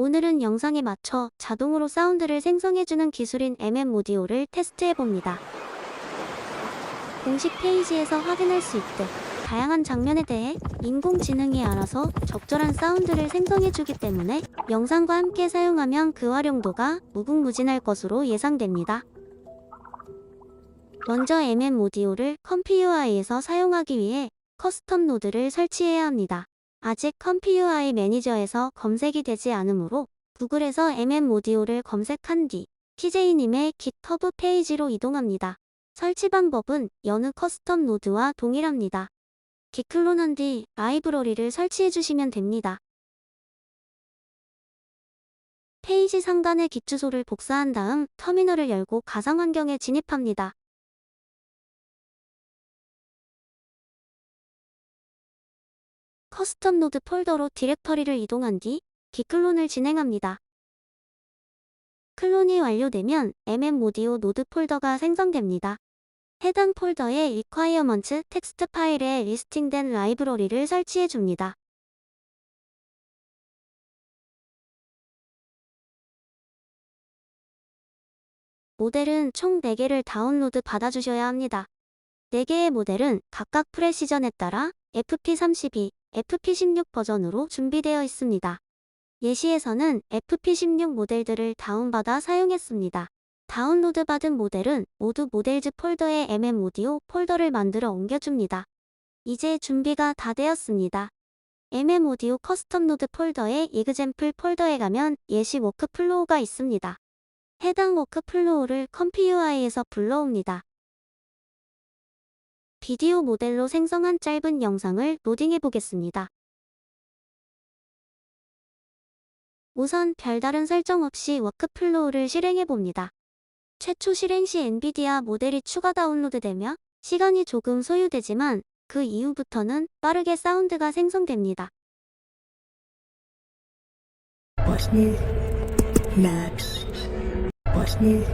오늘은 영상에 맞춰 자동으로 사운드를 생성해주는 기술인 MM 오디오를 테스트해봅니다. 공식 페이지에서 확인할 수 있듯 다양한 장면에 대해 인공지능이 알아서 적절한 사운드를 생성해주기 때문에 영상과 함께 사용하면 그 활용도가 무궁무진할 것으로 예상됩니다. 먼저 MM 오디오를 컴퓨UI에서 사용하기 위해 커스텀 노드를 설치해야 합니다. 아직 컴퓨UI 매니저에서 검색이 되지 않으므로 구글에서 MM 오디오를 검색한 뒤 TJ님의 GitHub 페이지로 이동합니다. 설치 방법은 여느 커스텀 노드와 동일합니다. 기클론한 뒤 라이브러리를 설치해 주시면 됩니다. 페이지 상단의 깃 주소를 복사한 다음 터미널을 열고 가상 환경에 진입합니다. 커스텀 노드 폴더로 디렉터리를 이동한 뒤 기클론을 진행합니다. 클론이 완료되면 MM 오디오 노드 폴더가 생성됩니다. 해당 폴더에 requirements 텍스트 파일에 리스팅된 라이브러리를 설치해 줍니다. 모델은 총 4개를 다운로드 받아주셔야 합니다. 4개의 모델은 각각 프레시전에 따라 FP32, FP16 버전으로 준비되어 있습니다. 예시에서는 FP16 모델들을 다운받아 사용했습니다. 다운로드 받은 모델은 모두 모델즈 폴더에 MM 오디오 폴더를 만들어 옮겨줍니다. 이제 준비가 다 되었습니다. MM 오디오 커스텀 노드 폴더의 이그젬플 폴더에 가면 예시 워크플로우가 있습니다. 해당 워크플로우를 컴퓨UI에서 불러옵니다. 비디오 모델로 생성한 짧은 영상을 로딩해 보겠습니다. 우선 별다른 설정 없이 워크플로우를 실행해 봅니다. 최초 실행 시 엔비디아 모델이 추가 다운로드되며 시간이 조금 소요되지만 그 이후부터는 빠르게 사운드가 생성됩니다. New? Max. What's new?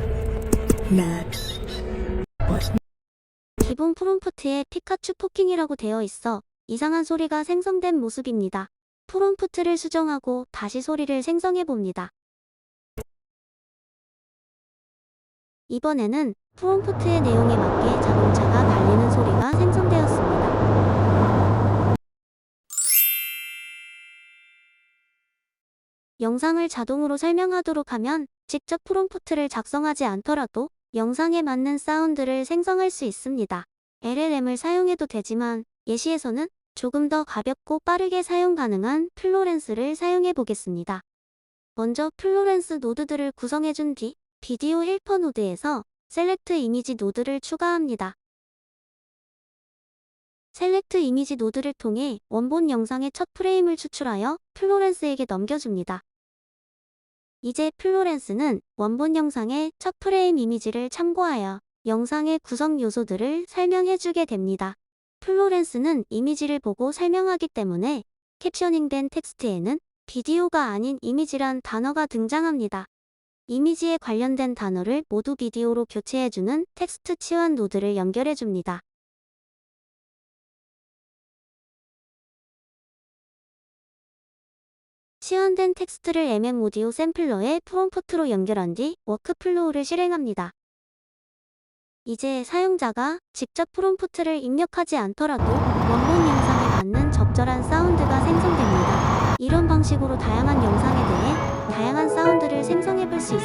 기본 프롬프트에 피카츄 토킹이라고 되어 있어 이상한 소리가 생성된 모습입니다. 프롬프트를 수정하고 다시 소리를 생성해 봅니다. 이번에는 프롬프트의 내용에 맞게 자동차가 달리는 소리가 생성되었습니다. 영상을 자동으로 설명하도록 하면 직접 프롬프트를 작성하지 않더라도 영상에 맞는 사운드를 생성할 수 있습니다. LLM을 사용해도 되지만 예시에서는 조금 더 가볍고 빠르게 사용 가능한 플로렌스를 사용해 보겠습니다. 먼저 플로렌스 노드들을 구성해 준 뒤 비디오 헬퍼 노드에서 셀렉트 이미지 노드를 추가합니다. 셀렉트 이미지 노드를 통해 원본 영상의 첫 프레임을 추출하여 플로렌스에게 넘겨줍니다. 이제 플로렌스는 원본 영상의 첫 프레임 이미지를 참고하여 영상의 구성 요소들을 설명해주게 됩니다. 플로렌스는 이미지를 보고 설명하기 때문에 캡셔닝된 텍스트에는 비디오가 아닌 이미지란 단어가 등장합니다. 이미지에 관련된 단어를 모두 비디오로 교체해주는 텍스트 치환 노드를 연결해줍니다. 치환된 텍스트를 MM 오디오 샘플러에 프롬프트로 연결한 뒤 워크플로우를 실행합니다. 이제 사용자가 직접 프롬프트를 입력하지 않더라도 원본 영상에 맞는 적절한 사운드가 생성됩니다. 이런 방식으로 다양한 영상에 대해 다양한 사운드를 생성해 볼 수 있습니다.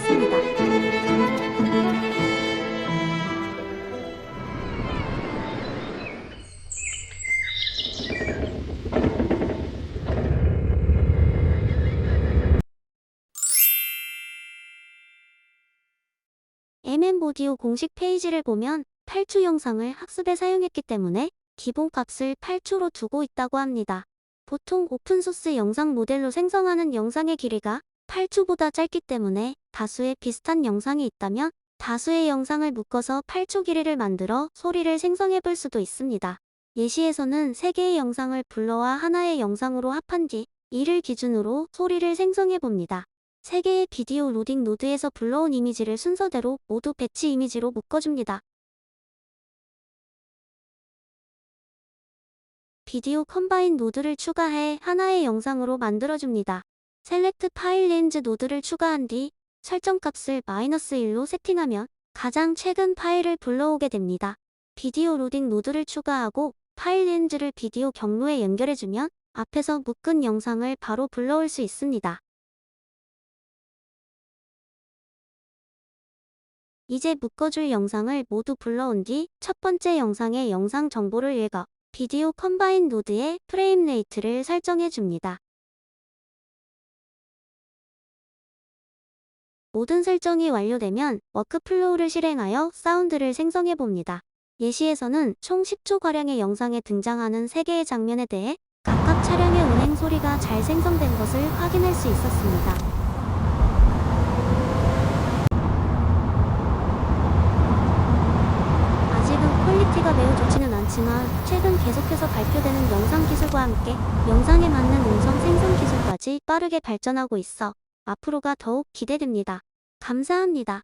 오디오 공식 페이지를 보면 8초 영상을 학습에 사용했기 때문에 기본 값을 8초로 두고 있다고 합니다. 보통 오픈소스 영상 모델로 생성하는 영상의 길이가 8초보다 짧기 때문에 다수의 비슷한 영상이 있다면 다수의 영상을 묶어서 8초 길이를 만들어 소리를 생성해 볼 수도 있습니다. 예시에서는 3개의 영상을 불러와 하나의 영상으로 합한 뒤 이를 기준으로 소리를 생성해 봅니다. 3개의 비디오 로딩 노드에서 불러온 이미지를 순서대로 모두 배치 이미지로 묶어줍니다. 비디오 컴바인 노드를 추가해 하나의 영상으로 만들어줍니다. 셀렉트 파일 렌즈 노드를 추가한 뒤 설정값을 마이너스 1로 세팅하면 가장 최근 파일을 불러오게 됩니다. 비디오 로딩 노드를 추가하고 파일 렌즈를 비디오 경로에 연결해주면 앞에서 묶은 영상을 바로 불러올 수 있습니다. 이제 묶어줄 영상을 모두 불러온 뒤 첫 번째 영상의 영상 정보를 읽어 비디오 컴바인 노드의 프레임 레이트를 설정해 줍니다. 모든 설정이 완료되면 워크플로우를 실행하여 사운드를 생성해 봅니다. 예시에서는 총 10초가량의 영상에 등장하는 3개의 장면에 대해 각각 차량의 운행 소리가 잘 생성된 것을 확인할 수 있었습니다. 퀄리티가 매우 좋지는 않지만 최근 계속해서 발표되는 영상 기술과 함께 영상에 맞는 음성 생성 기술까지 빠르게 발전하고 있어 앞으로가 더욱 기대됩니다. 감사합니다.